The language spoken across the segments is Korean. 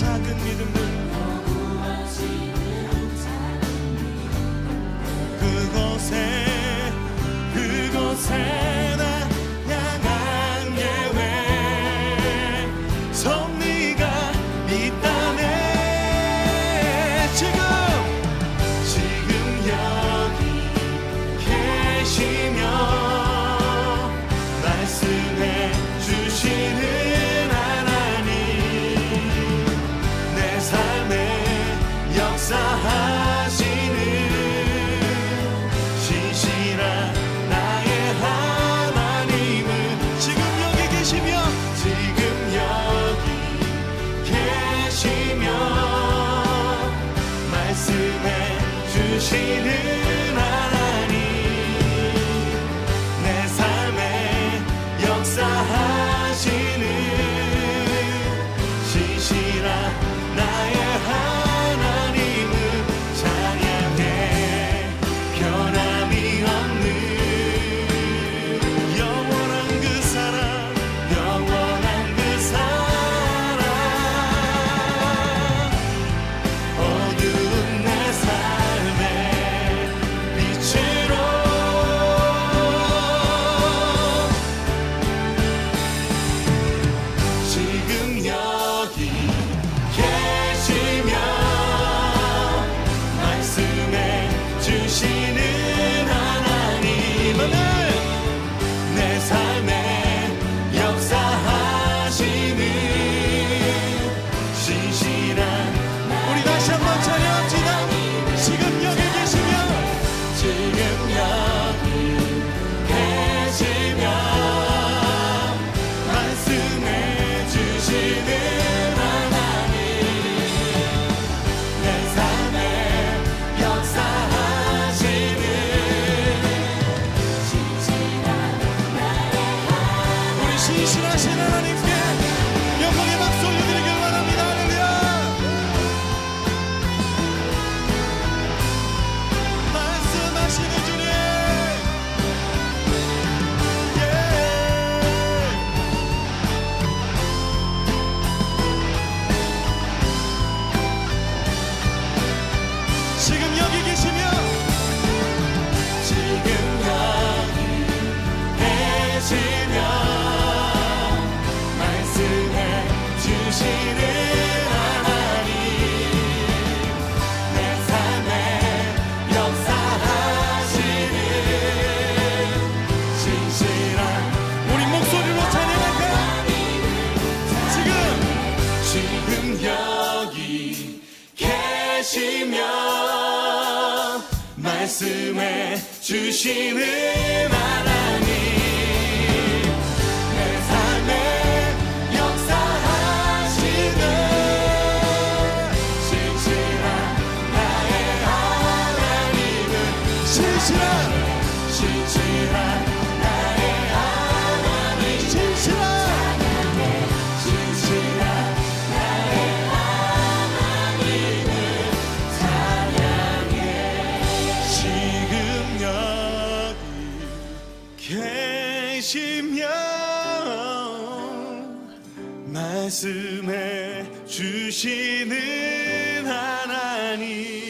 작은 믿음을 그곳에 그곳에 되시는 하나님. 내 삶에 역사하시는 계시며 말씀해 주시는 하나. 계시며 말씀해 주시는 하나님.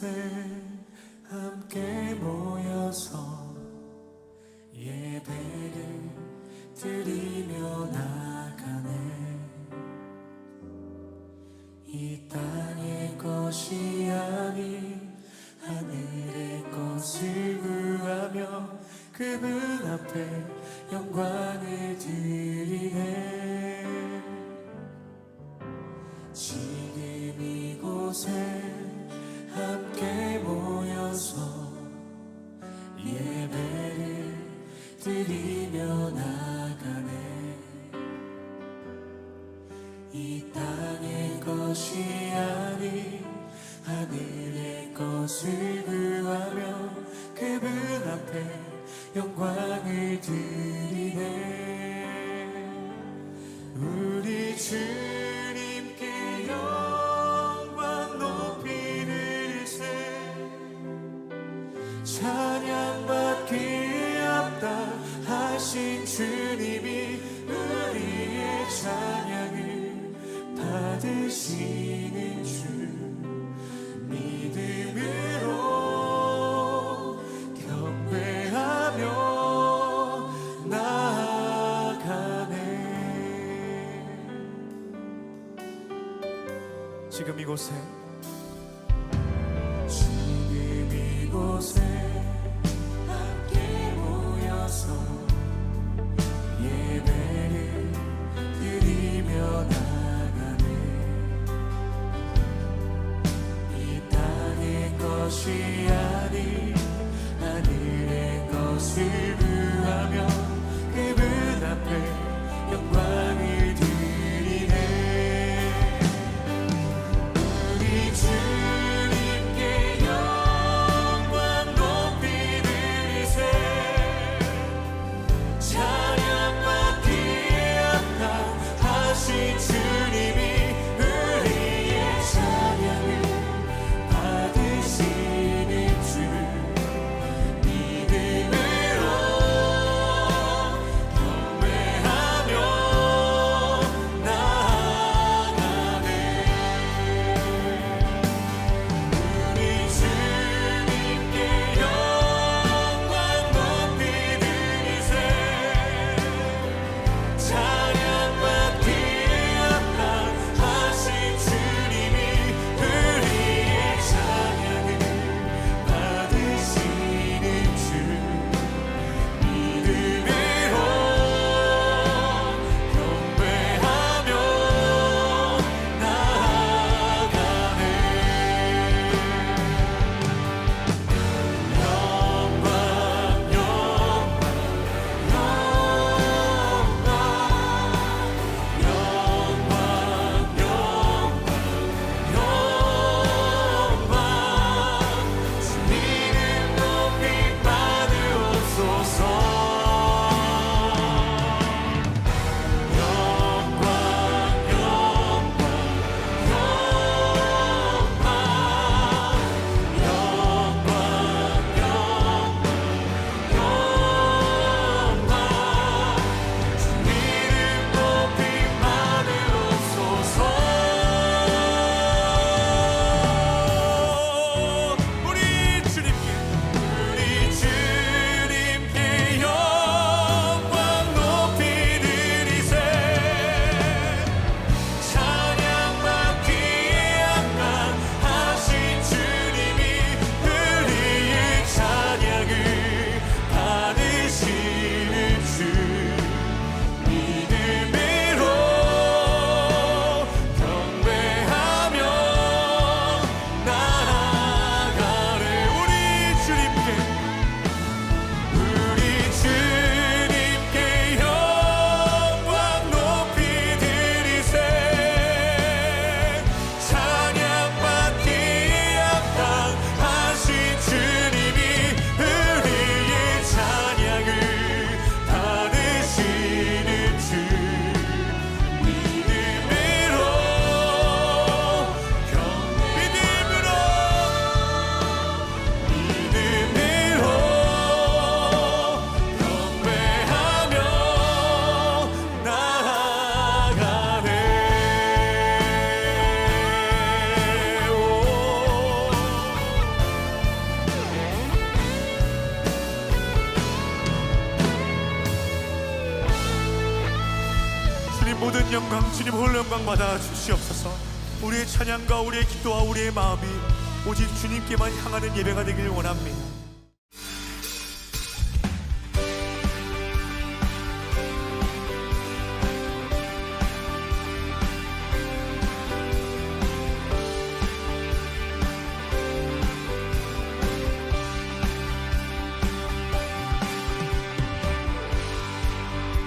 say 영광을 드리네. 이곳에. 주님 이곳에 함께 모여서 예배를 드리며 나가네. 이 땅의 것이 주님 홀령광 받아 주시옵소서. 우리의 찬양과 우리의 기도와 우리의 마음이 오직 주님께만 향하는 예배가 되길 원합니다.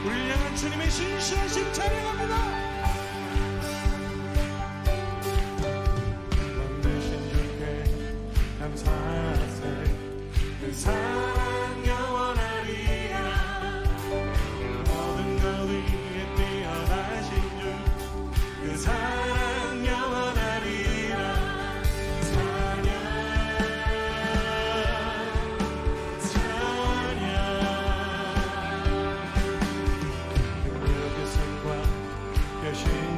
우리를 주님의 신실하신 refreshing.